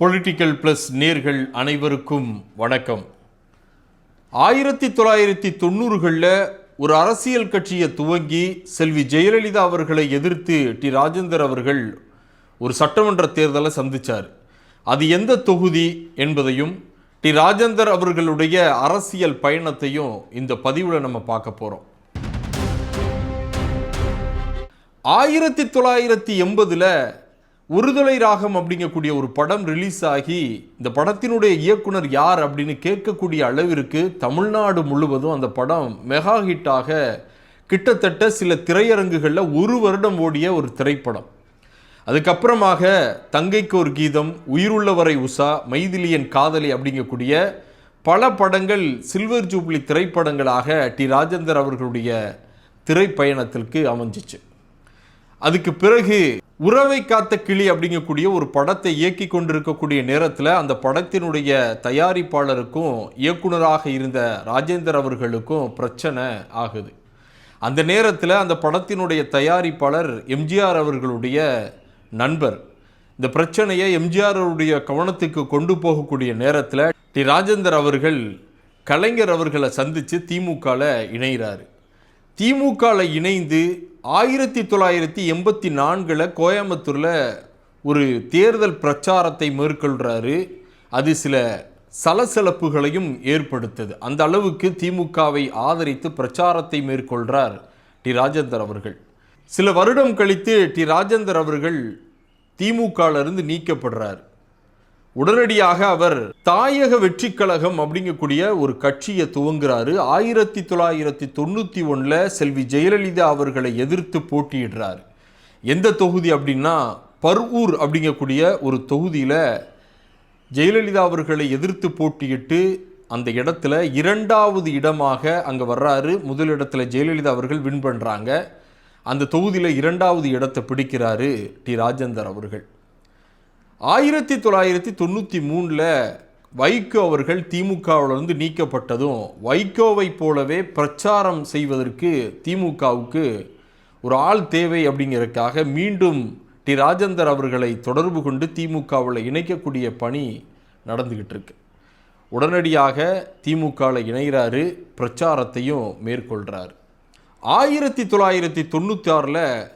Political plus நேர்கள் அனைவருக்கும் வணக்கம். ஆயிரத்தி தொள்ளாயிரத்தி தொண்ணூறுகளில் ஒரு அரசியல் கட்சியை துவங்கி செல்வி ஜெயலலிதா அவர்களை எதிர்த்து டி ராஜேந்தர் அவர்கள் ஒரு சட்டமன்ற தேர்தலை சந்திச்சார். அது எந்த தொகுதி என்பதையும் டி ராஜேந்தர் அவர்களுடைய அரசியல் பயணத்தையும் இந்த பதிவில் நம்ம பார்க்க போகிறோம் ஆயிரத்தி தொள்ளாயிரத்தி எண்பதில் ஒருதலை ராகம் அப்படிங்கக்கூடிய ஒரு படம் ரிலீஸ் ஆகி இந்த படத்தினுடைய இயக்குனர் யார் அப்படின்னு கேட்கக்கூடிய அளவிற்கு தமிழ்நாடு முழுவதும் அந்த படம் மெகா ஹிட்டாக கிட்டத்தட்ட சில திரையரங்குகளில் ஒரு வருடம் ஓடிய ஒரு திரைப்படம். அதுக்கப்புறமாக தங்கைக்கு ஒரு கீதம் உயிருள்ளவரை உஷா மைதிலியன் காதலி அப்படிங்கக்கூடிய பல படங்கள் சில்வர் ஜூப்ளி திரைப்படங்களாக டி. ராஜேந்தர் அவர்களுடைய திரைப்பயணத்திற்கு அமைஞ்சிச்சு. அதுக்கு பிறகு உறவை காத்த கிளி அப்படிங்கக்கூடிய ஒரு படத்தை இயக்கி கொண்டிருக்கக்கூடிய நேரத்தில் அந்த படத்தினுடைய தயாரிப்பாளருக்கும் இயக்குனராக இருந்த ராஜேந்தர் அவர்களுக்கும் பிரச்சனை ஆகுது. அந்த நேரத்தில் அந்த படத்தினுடைய தயாரிப்பாளர் எம்ஜிஆர் அவர்களுடைய நண்பர். இந்த பிரச்சனையை எம்ஜிஆர் அவருடைய கவனத்துக்கு கொண்டு போகக்கூடிய நேரத்தில் டி. ராஜேந்தர் அவர்கள் கலைஞர் அவர்களை சந்தித்து திமுகவில் இணைகிறாரு. திமுகவில் இணைந்து ஆயிரத்தி தொள்ளாயிரத்தி எண்பத்தி நான்கில் கோயம்புத்தூரில் ஒரு தேர்தல் பிரச்சாரத்தை மேற்கொள்கிறாரு அது சில சலசலப்புகளையும் ஏற்படுத்தது. அந்த அளவுக்கு திமுகவை ஆதரித்து பிரச்சாரத்தை மேற்கொள்கிறார் டி. ராஜேந்தர் அவர்கள். சில வருடம் கழித்து டி. ராஜேந்தர் அவர்கள் திமுகவிலிருந்து நீக்கப்படுறார். உடனடியாக அவர் தாயக வெற்றி கழகம் அப்படிங்கக்கூடிய ஒரு கட்சியை துவங்குறாரு. ஆயிரத்தி தொள்ளாயிரத்தி தொண்ணூற்றி ஒன்றில் செல்வி ஜெயலலிதா அவர்களை எதிர்த்து போட்டியிடுறார். எந்த தொகுதி அப்படின்னா பர்வூர் அப்படிங்கக்கூடிய ஒரு தொகுதியில் ஜெயலலிதா அவர்களை எதிர்த்து போட்டியிட்டு அந்த இடத்துல இரண்டாவது இடமாக அங்கே வர்றாரு. முதல் இடத்துல ஜெயலலிதா அவர்கள் வின் பண்ணுறாங்க அந்த தொகுதியில் இரண்டாவது இடத்தை பிடிக்கிறாரு டி. ராஜேந்தர் அவர்கள். ஆயிரத்தி தொள்ளாயிரத்தி தொண்ணூற்றி மூணில் வைகோ அவர்கள் திமுகவிலிருந்து நீக்கப்பட்டதும் வைகோவை போலவே பிரச்சாரம் செய்வதற்கு திமுகவுக்கு ஒரு ஆள் தேவை அப்படிங்கிறதுக்காக மீண்டும் டி ராஜேந்தர் அவர்களை தொடர்பு கொண்டு திமுகவில் இணைக்கக்கூடிய பணி நடந்துக்கிட்டு இருக்கு. உடனடியாக திமுகவில் இணைகிறாரு பிரச்சாரத்தையும் மேற்கொள்கிறார் ஆயிரத்தி தொள்ளாயிரத்தி தொண்ணூற்றி ஆறில்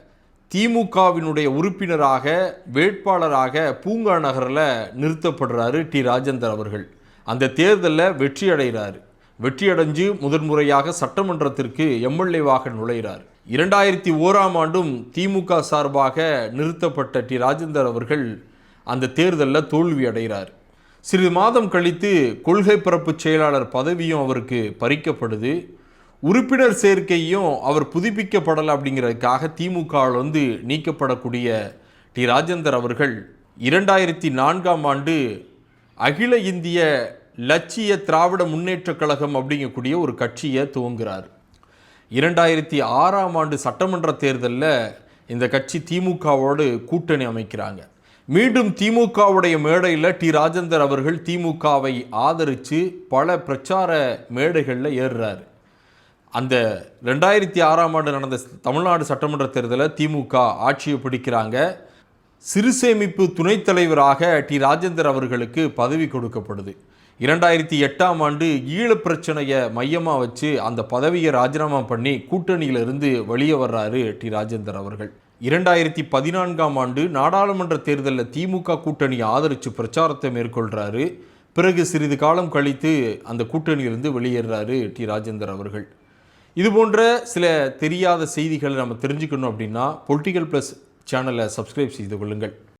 திமுகவினுடைய உறுப்பினராக வேட்பாளராக பூங்கா நகரில் நிறுத்தப்படுறாரு டி. ராஜேந்தர் அவர்கள். அந்த தேர்தலில் வெற்றி அடைகிறார். வெற்றியடைஞ்சு முதன்முறையாக சட்டமன்றத்திற்கு எம்எல்ஏவாக நுழைகிறார். இரண்டாயிரத்தி ஓராம் ஆண்டும் திமுக சார்பாக நிறுத்தப்பட்ட டி. ராஜேந்தர் அவர்கள் அந்த தேர்தலில் தோல்வி அடைகிறார். சிறிது மாதம் கழித்து கொள்கை பரப்பு செயலாளர் பதவியும் அவருக்கு பறிக்கப்படுது. உறுப்பினர் சேர்க்கையும் அவர் புதுப்பிக்கப்படலை அப்படிங்கிறதுக்காக திமுகவில் வந்து நீக்கப்படக்கூடிய டி. ராஜேந்தர் அவர்கள் இரண்டாயிரத்தி நான்காம் ஆண்டு அகில இந்திய லட்சிய திராவிட முன்னேற்றக் கழகம் அப்படிங்கக்கூடிய ஒரு கட்சியை துவங்குகிறார் இரண்டாயிரத்தி ஆறாம் ஆண்டு சட்டமன்ற தேர்தலில் இந்த கட்சி திமுகவோடு கூட்டணி அமைக்கிறாங்க. மீண்டும் திமுகவுடைய மேடையில் டி. ராஜேந்தர் அவர்கள் திமுகவை ஆதரித்து பல பிரச்சார மேடைகளில் ஏறுறாரு. அந்த ரெண்டாயிரத்தி ஆறாம் ஆண்டு நடந்த தமிழ்நாடு சட்டமன்ற தேர்தலில் திமுக ஆட்சியை பிடிக்கிறாங்க. சிறு சேமிப்பு துணைத் தலைவராக டி. ராஜேந்தர் அவர்களுக்கு பதவி கொடுக்கப்படுது. இரண்டாயிரத்தி எட்டாம் ஆண்டு ஈழப் பிரச்சனையை மையமாக வச்சு அந்த பதவியை ராஜினாமா பண்ணி கூட்டணியிலிருந்து வெளியே வர்றாரு டி. ராஜேந்தர் அவர்கள். இரண்டாயிரத்தி பதினான்காம் ஆண்டு நாடாளுமன்ற தேர்தலில் திமுக கூட்டணியை ஆதரித்து பிரச்சாரத்தை மேற்கொள்கிறாரு பிறகு சிறிது காலம் கழித்து அந்த கூட்டணியிலிருந்து வெளியேறாரு டி. ராஜேந்தர் அவர்கள். இது போன்ற சில தெரியாத செய்திகளை நம்ம தெரிஞ்சுக்கணும் அப்படின்னா பொலிட்டிக்கல் ப்ளஸ் சேனலை சப்ஸ்கிரைப் செய்து கொள்ளுங்கள்.